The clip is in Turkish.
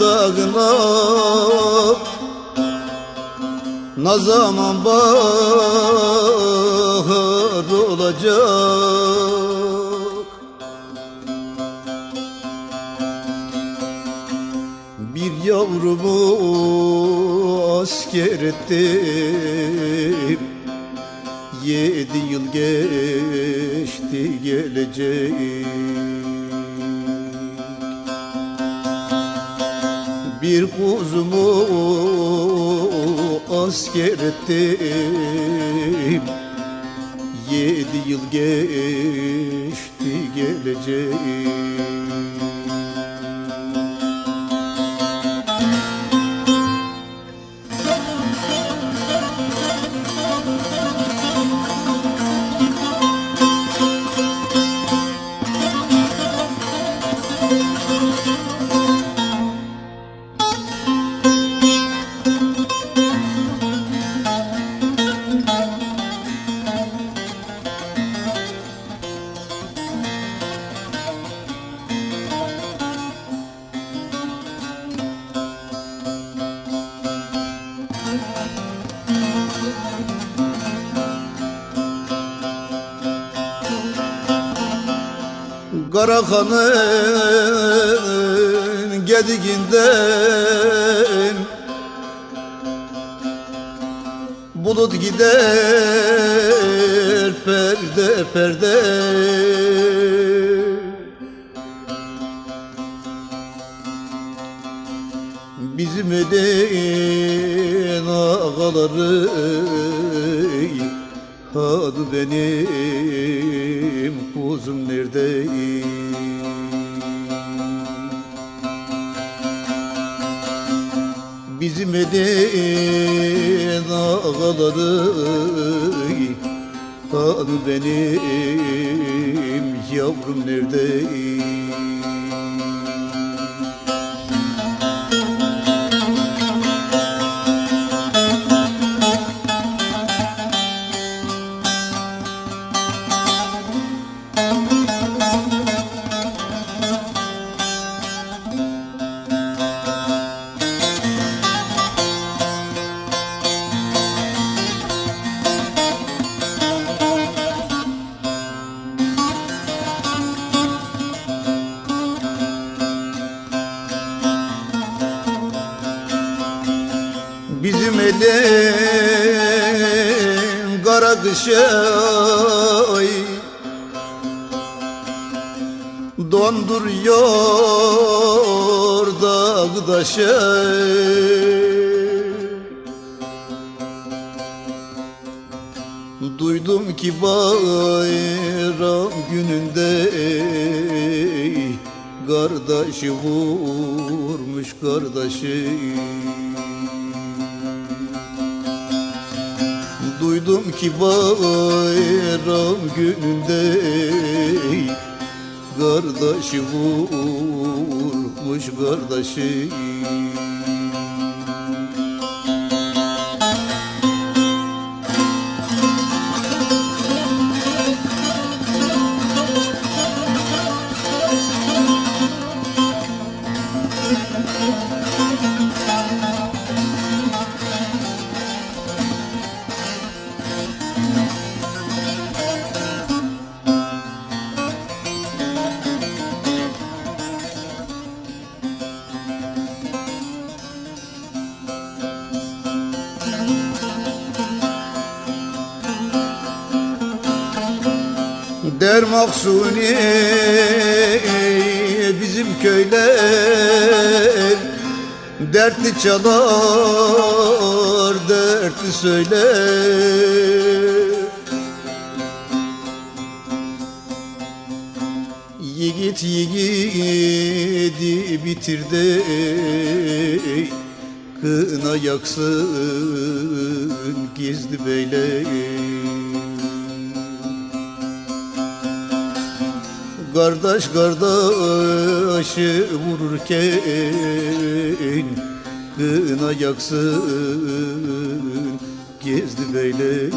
Dağına. Ne zaman bahar olacak? Bir yavrumu asker ettim Yedi yıl geçti gelecek Bir kuzumu asker ettim. Yedi yıl geçti gelecek Karakan'ın gediginden Bulut gider perde perde Bizim elin ağaları Hadi benim kuzum nerede? Bizim elin ağaları Hadi benim yavrum nerede? Bizim elin kara kışa ay. Donduruyor dağdaşı Duydum ki bayram gününde Kardeşi vurmuş kardeşi Duydum ki bayram gününde Kardeşi vurmuş kardeşi Der Maksuni bizim köyler. Dertli çalar, dertli söyler. Yiğit yiğidi bitirdi Kına yaksın gizli beyler Kardeş kardeşi vururken Kına yaksın gezdi beyler